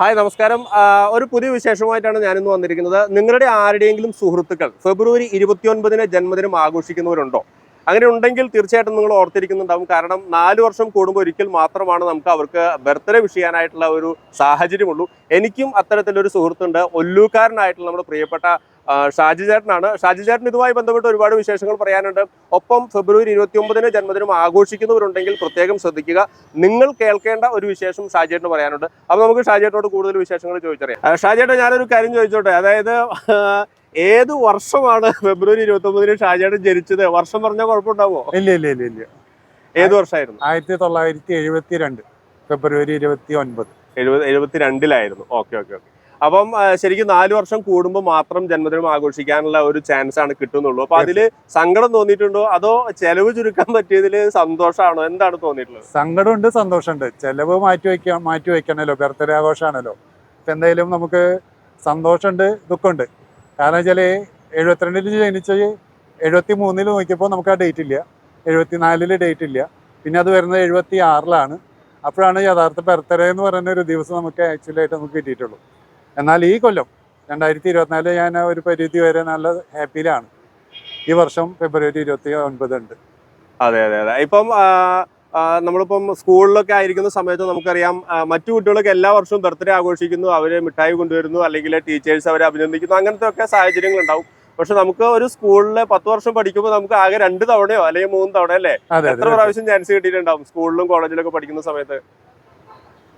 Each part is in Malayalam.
ഹായ് നമസ്കാരം. ഒരു പുതിയ വിശേഷമായിട്ടാണ് ഞാനിന്ന് വന്നിരിക്കുന്നത്. നിങ്ങളുടെ ആരുടെയെങ്കിലും സുഹൃത്തുക്കൾ ഫെബ്രുവരി ഇരുപത്തിയൊൻപതിന് ജന്മദിനം ആഘോഷിക്കുന്നവരുണ്ടോ? അങ്ങനെ ഉണ്ടെങ്കിൽ തീർച്ചയായിട്ടും നിങ്ങൾ ഓർത്തിരിക്കുന്നുണ്ടാവും. കാരണം നാല് വർഷം കൂടുമ്പോൾ ഒരിക്കൽ മാത്രമാണ് നമുക്ക് അവർക്ക് ബർത്ത്ഡേ വിഷ് ചെയ്യാനായിട്ടുള്ള ഒരു സാഹചര്യമുള്ളൂ. എനിക്കും അത്തരത്തിലൊരു സുഹൃത്തുണ്ട്. ഒല്ലൂക്കാരനായിട്ടുള്ള നമ്മുടെ പ്രിയപ്പെട്ട ഷാജി ചേട്ടനാണ്. ഷാജി ചേട്ടൻ ഇതുമായി ബന്ധപ്പെട്ട് ഒരുപാട് വിശേഷങ്ങൾ പറയാനുണ്ട്. ഒപ്പം ഫെബ്രുവരി ഇരുപത്തി ഒമ്പതിന് ജന്മദിനം ആഘോഷിക്കുന്നവരുണ്ടെങ്കിൽ പ്രത്യേകം ശ്രദ്ധിക്കുക. നിങ്ങൾ കേൾക്കേണ്ട ഒരു വിശേഷം ഷാജേട്ടിന് പറയാനുണ്ട്. അപ്പൊ നമുക്ക് ഷാജിയേട്ടനോട് കൂടുതൽ വിശേഷങ്ങൾ ചോദിച്ചറിയാം. ഷാജിയേട്ടൻ ഞാനൊരു കാര്യം ചോദിച്ചോട്ടെ? അതായത് ഏത് വർഷമാണ് ഫെബ്രുവരി ഇരുപത്തി ഒമ്പതിന് ഷാജാണ് ജനിച്ചത്? വർഷം പറഞ്ഞാൽ കുഴപ്പമുണ്ടാവോ ഇല്ല ഇല്ല ഇല്ല ഇല്ല. ഏത് വർഷമായിരുന്നു? ആയിരത്തി തൊള്ളായിരത്തി എഴുപത്തി രണ്ട് ഫെബ്രുവരി ഇരുപത്തി ഒൻപത്. എഴുപത് എഴുപത്തിരണ്ടിലായിരുന്നു. Okay okay okay. അപ്പം ശരിക്കും നാല് വർഷം കൂടുമ്പോൾ മാത്രം ജന്മദിനം ആഘോഷിക്കാനുള്ള ഒരു ചാൻസ് ആണ് കിട്ടുന്നുള്ളൂ. അപ്പൊ അതിൽ സങ്കടം തോന്നിയിട്ടുണ്ടോ? അതോ ചെലവ് ചുരുക്കാൻ പറ്റിയതിൽ സന്തോഷമാണോ എന്താണ് തോന്നിയിട്ടുള്ളത്? സങ്കടമുണ്ട് സന്തോഷമുണ്ട്. ചെലവ് മാറ്റി വയ്ക്കാൻ മാറ്റി വയ്ക്കണല്ലോ. ബർത്ത്ഡേ ആഘോഷമാണല്ലോ. ഇപ്പം എന്തായാലും നമുക്ക് സന്തോഷമുണ്ട് ദുഃഖമുണ്ട്. കാരണം വെച്ചാൽ എഴുപത്തിരണ്ടിൽ ജനിച്ച് എഴുപത്തി മൂന്നിൽ നോക്കിയപ്പോൾ നമുക്ക് ആ ഡേറ്റ് ഇല്ല. എഴുപത്തി നാലിൽ ഡേറ്റ് ഇല്ല. പിന്നെ അത് വരുന്നത് എഴുപത്തി ആറിലാണ് അപ്പോഴാണ് യഥാർത്ഥ ബർത്ത്ഡേ എന്ന് പറയുന്ന ഒരു ദിവസം നമുക്ക് ആക്ച്വലി ആയിട്ട് നമുക്ക് കിട്ടിയിട്ടുള്ളൂ. എന്നാൽ ഈ കൊല്ലം രണ്ടായിരത്തി ഇരുപത്തിനാല് ഞാൻ ഒരു പരിധി വരെ നല്ല ഹാപ്പിയിലാണ് ഈ വർഷം ഫെബ്രുവരി ഇരുപത്തി ഒൻപത് ഉണ്ട് അതെ അതെ അതെ. ഇപ്പം നമ്മളിപ്പം സ്കൂളിലൊക്കെ ആയിരിക്കുന്ന സമയത്ത് നമുക്കറിയാം മറ്റു കുട്ടികളൊക്കെ എല്ലാ വർഷവും ബർത്ത്ഡേ ആഘോഷിക്കുന്നു അവർ മിഠായി കൊണ്ടുവരുന്നു അല്ലെങ്കിൽ ടീച്ചേഴ്സ് അവരെ അഭിനന്ദിക്കുന്നു അങ്ങനത്തെ ഒക്കെ സാഹചര്യങ്ങൾ ഉണ്ടാവും പക്ഷെ നമുക്ക് ഒരു സ്കൂളിൽ പത്ത് വർഷം പഠിക്കുമ്പോൾ നമുക്ക് ആകെ രണ്ട് തവണയോ അല്ലെങ്കിൽ മൂന്ന് തവണ അല്ലേ? എത്ര പ്രാവശ്യം ചാൻസ് കിട്ടിയിട്ടുണ്ടാവും സ്കൂളിലും കോളേജിലൊക്കെ പഠിക്കുന്ന സമയത്ത്?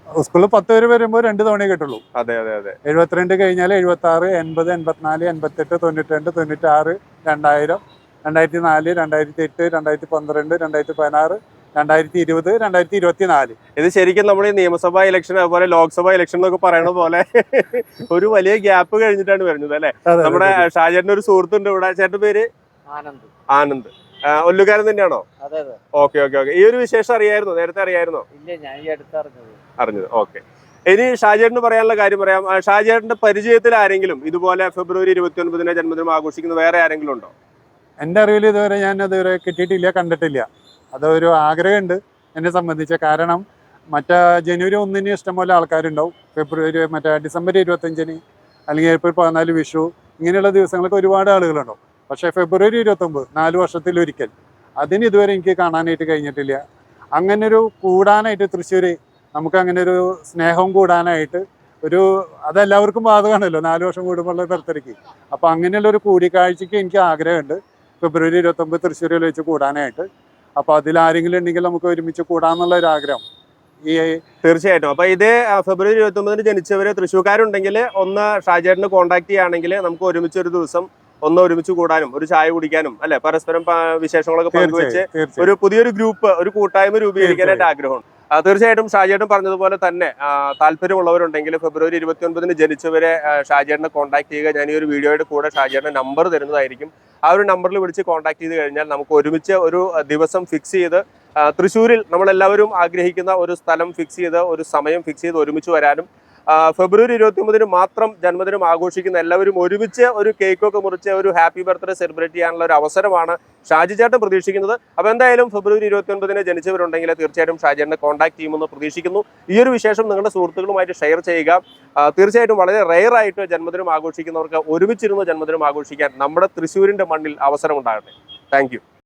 സ്കൂളിൽ പത്ത് പേര് വരുമ്പോൾ രണ്ട് തവണയേ കിട്ടുള്ളൂ. അതെ അതെ അതെ. എഴുപത്തിരണ്ട് കഴിഞ്ഞാൽ എഴുപത്തി ആറ് എൺപത് എൺപത്തിനാല് എൺപത്തെട്ട് തൊണ്ണൂറ്റി രണ്ട് തൊണ്ണൂറ്റി ആറ് രണ്ടായിരം രണ്ടായിരത്തി നാല് രണ്ടായിരത്തി എട്ട് രണ്ടായിരത്തി പന്ത്രണ്ട് രണ്ടായിരത്തി പതിനാറ് രണ്ടായിരത്തി ഇരുപത് രണ്ടായിരത്തി ഇരുപത്തി നാല് ഇത് ശരിക്കും നമ്മൾ ഈ നിയമസഭാ ഇലക്ഷൻ അതുപോലെ ലോക്സഭാ ഇലക്ഷൻ എന്നൊക്കെ പറയണ പോലെ ഒരു വലിയ ഗ്യാപ്പ് കഴിഞ്ഞിട്ടാണ് വരുന്നത് അല്ലെ? നമ്മുടെ ഷാജേട്ടൻ ഒരു സുഹൃത്തുണ്ട് ഇവിടെ. ചേട്ടന്റെ പേര്? ആനന്ദ്. ആനന്ദ്. ഒല്ലുകാരൻ തന്നെയാണോ? അതെ അതെ. Okay okay okay. ഈ ഒരു വിശേഷം അറിയായിരുന്നോ? നേരത്തെ അറിയായിരുന്നോ? അറിഞ്ഞത്. ഓക്കെ. ഇനി ഷാജേട്ടന് പറയാനുള്ള കാര്യം പറയാം. ഷാജേട്ടന്റെ പരിചയത്തിൽ ആരെങ്കിലും ഇതുപോലെ ഫെബ്രുവരി ഇരുപത്തി ഒൻപതിന് ജന്മദിനം ആഘോഷിക്കുന്ന വേറെ ആരെങ്കിലും ഉണ്ടോ? എന്റെ അറിവിൽ ഇതുവരെ ഞാൻ അതുവരെ കിട്ടിയിട്ടില്ല കണ്ടിട്ടില്ല. അതൊരു ആഗ്രഹമുണ്ട് എന്നെ സംബന്ധിച്ച്. കാരണം മറ്റേ ജനുവരി ഒന്നിന് ഇഷ്ടംപോലെ ആൾക്കാരുണ്ടാവും. ഫെബ്രുവരി മറ്റേ ഡിസംബർ ഇരുപത്തഞ്ചിന് അല്ലെങ്കിൽ ഏപ്രിൽ പതിനാല് വിഷു ഇങ്ങനെയുള്ള ദിവസങ്ങളൊക്കെ ഒരുപാട് ആളുകളുണ്ടാവും. പക്ഷേ ഫെബ്രുവരി ഇരുപത്തൊമ്പത് നാല് വർഷത്തിലൊരിക്കൽ അതിന് ഇതുവരെ എനിക്ക് കാണാനായിട്ട് കഴിഞ്ഞിട്ടില്ല. അങ്ങനെ ഒരു കൂടാനായിട്ട് തൃശ്ശൂർ നമുക്ക് അങ്ങനെ ഒരു സ്നേഹം കൂടാനായിട്ട് ഒരു അതെല്ലാവർക്കും ബാധകമാണല്ലോ നാല് വർഷം കൂടുമ്പോൾ ബർത്ത്ഡേക്ക്. അപ്പോൾ അങ്ങനെയുള്ള ഒരു കൂടിക്കാഴ്ചയ്ക്ക് എനിക്ക് ആഗ്രഹമുണ്ട്. ഫെബ്രുവരി ഇരുപത്തൊമ്പത് തൃശ്ശൂരിൽ വെച്ച് കൂടാനായിട്ട്. അപ്പോൾ അതിലാരെങ്കിലും ഉണ്ടെങ്കിൽ നമുക്ക് ഒരുമിച്ച് കൂടാന്നുള്ള ഒരു ആഗ്രഹം. ഈ തീർച്ചയായിട്ടും. അപ്പൊ ഇത് ഫെബ്രുവരി ഇരുപത്തി ഒമ്പതിന് ജനിച്ചവര് തൃശ്ശൂർക്കാരുണ്ടെങ്കിൽ ഒന്ന് ഷാജേട്ടിന് കോൺടാക്ട് ചെയ്യുകയാണെങ്കിൽ നമുക്ക് ഒരുമിച്ച് ഒരു ദിവസം ഒന്ന് ഒരുമിച്ച് കൂടാനും ഒരു ചായ കുടിക്കാനും അല്ലെ? പരസ്പരം വിശേഷങ്ങളൊക്കെ പങ്കുവെച്ച് ഒരു പുതിയൊരു ഗ്രൂപ്പ് ഒരു കൂട്ടായ്മ രൂപീകരിക്കാനായിട്ട് ആഗ്രഹമുണ്ട്. തീർച്ചയായിട്ടും ഷാജേട്ടൻ പറഞ്ഞതുപോലെ തന്നെ താല്പര്യമുള്ളവരുണ്ടെങ്കിൽ ഫെബ്രുവരി ഇരുപത്തി ഒൻപതിന് ജനിച്ചവരെ ഷാജേട്ടനെ കോൺടാക്ട് ചെയ്യുക. ഞാൻ ഈ ഒരു വീഡിയോയുടെ കൂടെ ഷാജേട്ടന്റെ നമ്പർ തരുന്നതായിരിക്കും. ആ ഒരു നമ്പറിൽ വിളിച്ച് കോൺടാക്ട് ചെയ്ത് കഴിഞ്ഞാൽ നമുക്ക് ഒരുമിച്ച് ഒരു ദിവസം ഫിക്സ് ചെയ്ത് തൃശ്ശൂരിൽ നമ്മളെല്ലാവരും ആഗ്രഹിക്കുന്ന ഒരു സ്ഥലം ഫിക്സ് ചെയ്ത് ഒരു സമയം ഫിക്സ് ചെയ്ത് ഒരുമിച്ച് വരാനും ഫെബ്രുവരി ഇരുപത്തി ഒമ്പതിന് മാത്രം ജന്മദിനം ആഘോഷിക്കുന്ന എല്ലാവരും ഒരുമിച്ച് ഒരു കേക്കൊക്കെ മുറിച്ച് ഒരു ഹാപ്പി ബർത്ത്ഡേ സെലിബ്രേറ്റ് ചെയ്യാനുള്ള ഒരു അവസരമാണ് ഷാജി ചേട്ടൻ പ്രതീക്ഷിക്കുന്നത്. അപ്പോൾ എന്തായാലും ഫെബ്രുവരി ഇരുപത്തി ഒൻപതിന് ജനിച്ചവരുണ്ടെങ്കിൽ തീർച്ചയായിട്ടും ഷാജേട്ടനെ കോൺടാക്ട് ചെയ്യുമെന്ന് പ്രതീക്ഷിക്കുന്നു. ഈ ഒരു വിശേഷം നിങ്ങളുടെ സുഹൃത്തുക്കളുമായിട്ട് ഷെയർ ചെയ്യുക. തീർച്ചയായിട്ടും വളരെ റെയർ ആയിട്ട് ജന്മദിനം ആഘോഷിക്കുന്നവർക്ക് ഒരുമിച്ചിരുന്ന് ജന്മദിനം ആഘോഷിക്കാൻ നമ്മുടെ തൃശ്ശൂരിന്റെ മണ്ണിൽ അവസരം ഉണ്ടാകട്ടെ താങ്ക്